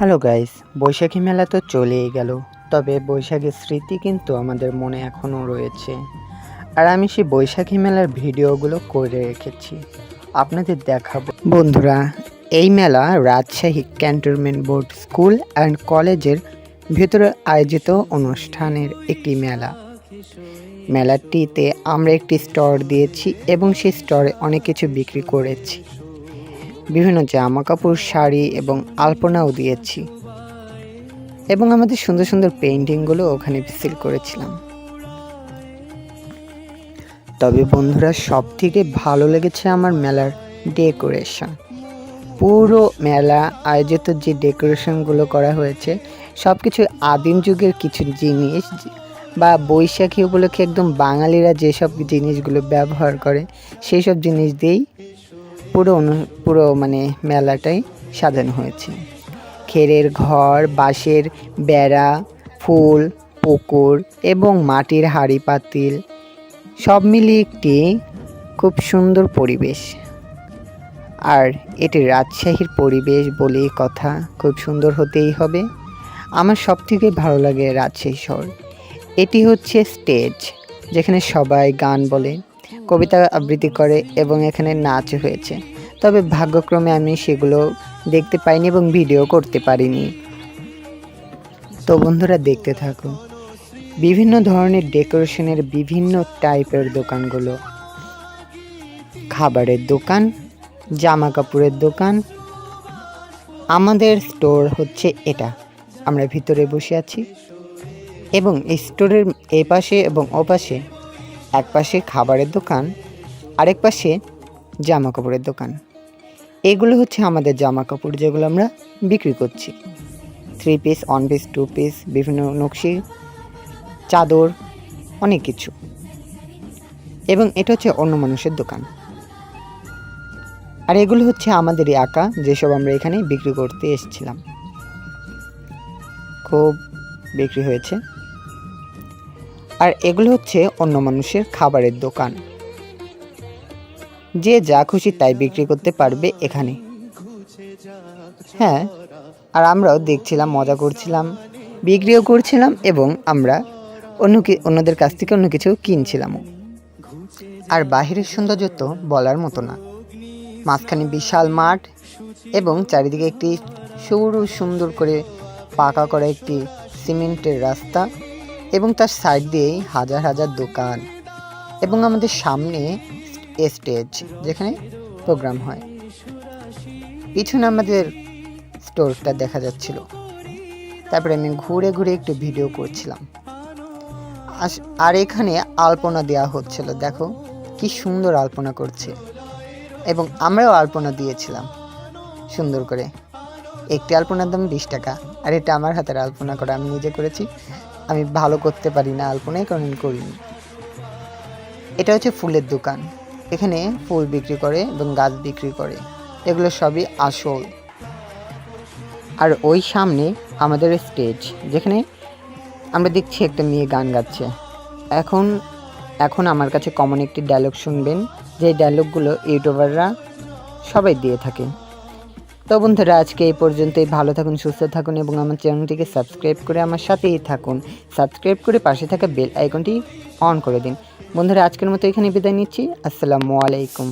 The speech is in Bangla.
হ্যালো গাইস, বৈশাখী মেলা তো চলেই গেল, তবে বৈশাখের স্মৃতি কিন্তু আমাদের মনে এখনও রয়েছে। আর আমি সেই বৈশাখী মেলার ভিডিওগুলো করে রেখেছি, আপনাদের দেখাবো। বন্ধুরা, এই মেলা Rajshahi cantonment board school and কলেজের ভেতরে আয়োজিত অনুষ্ঠানের একটি মেলা। মেলাটিতে আমরা একটি স্টল দিয়েছি এবং সেই স্টলে অনেক কিছু বিক্রি করেছি। বিভিন্ন জামা কাপড় শাড়ি এবং আলপনাও দিয়েছি। এবং আমাদের সুন্দর সুন্দর পেন্টিংগুলো ওখানে সেল করেছিলাম। তবে বন্ধুরা সব থেকে ভালো লেগেছে আমার মেলার ডেকোরেশন। পুরো মেলা, আয়োজিত যে ডেকোরেশনগুলো করা হয়েছে সব কিছু আদিম যুগের কিছু জিনিস বা বৈশাখী উপলক্ষে একদম বাঙালিরা যেসব জিনিসগুলো ব্যবহার করে সেই সব জিনিস দিয়েই পুরো পুরো মানে মেলাটাই সাজানো হয়েছে। খেরের ঘর, বাঁশের বেড়া, ফুল, পুকুর এবং মাটির হাঁড়ি পাতিল সব মিলিয়ে একটি খুব সুন্দর পরিবেশ। আর এটি রাজশাহীর পরিবেশ বলে কথা খুব সুন্দর হতেই হবে। আমার সব থেকে ভালো লাগে রাজশাহী শহর। এটি হচ্ছে স্টেজ, যেখানে সবাই গান বলে। কবিতা আবৃত্তি করে এবং এখানে নাচ হয়েছে। তবে ভাগ্যক্রমে আমি সেগুলো দেখতে পাইনি এবং ভিডিও করতে পারিনি। তো বন্ধুরা দেখতে থাকুন। বিভিন্ন ধরনের ডেকোরেশনের বিভিন্ন টাইপের দোকানগুলো। খাবারের দোকান জামা কাপড়ের দোকান। আমাদের স্টোর হচ্ছে এটা। আমরা ভিতরে বসে আছি। এবং এই স্টোরের এপাশে এবং ও পাশে এক পাশে খাবারের দোকান, আরেক পাশে জামা কাপড়ের দোকান। এগুলো হচ্ছে আমাদের জামা কাপড় যেগুলো আমরা বিক্রি করছি। Three piece one piece two piece বিভিন্ন নকশি, চাদর, অনেক কিছু। এবং এটা হচ্ছে অন্য মানুষের দোকান। আর এগুলো হচ্ছে আমাদেরই আঁকা, যেসব আমরা এখানে বিক্রি করতে এসেছিলাম। খুব বিক্রি হয়েছে। আর এগুলো হচ্ছে অন্য মানুষের খাবারের দোকান। যে যা খুশি তাই বিক্রি করতে পারবে এখানে। হ্যাঁ আর আমরাও দেখছিলাম, মজা করছিলাম, বিক্রিও করছিলাম এবং আমরা অন্য অন্যদের কাছ থেকে অন্য কিছু কিনছিলামও। আর বাহিরের সৌন্দর্য তো বলার মতো না। মাঝখানে বিশাল মাঠ এবং চারিদিকে একটি সরু সুন্দর করে পাকা করা একটি সিমেন্টের রাস্তা। এবং তার সাইড দিয়েই হাজার হাজার দোকান এবং আমাদের সামনে স্টেজ যেখানে প্রোগ্রাম হয়। পিছনে আমাদের স্টোরটা দেখা যাচ্ছিল। তারপরে আমি ঘুরে ঘুরে একটু ভিডিও করছিলাম। আর এখানে আলপনা দেওয়া হচ্ছিল, দেখো কি সুন্দর আলপনা করছে। এবং আমরাও আলপনা দিয়েছিলাম, সুন্দর করে। একটি আলপনার দাম বিশ টাকা, আর এটা আমার হাতের আলপনা করা আমি নিজে করেছি। আমি ভালো করতে পারি না, আলপনাই আমি করিনি। এটা হচ্ছে ফুলের দোকান। এখানে ফুল বিক্রি করে এবং গাছ বিক্রি করে। এগুলো সবই আসল। আর ওই সামনে আমাদের স্টেজ, যেখানে আমরা দেখছি একটা মেয়ে গান গাচ্ছে। এখন এখন আমার কাছে কমন একটি ডায়লগ শুনবেন, যে ডায়লগগুলো ইউটিউবাররা সবাই দিয়ে থাকে। তো বন্ধুরা, আজকে এই পর্যন্তই। ভালো থাকুন, সুস্থ থাকুন এবং আমার চ্যানেলটিকে সাবস্ক্রাইব করে আমার সাথেই থাকুন। সাবস্ক্রাইব করে পাশে থাকা বেল আইকনটি অন করে দিন। বন্ধুরা, আজকের মতো এখানে বিদায় নিচ্ছি। আসসালামু আলাইকুম।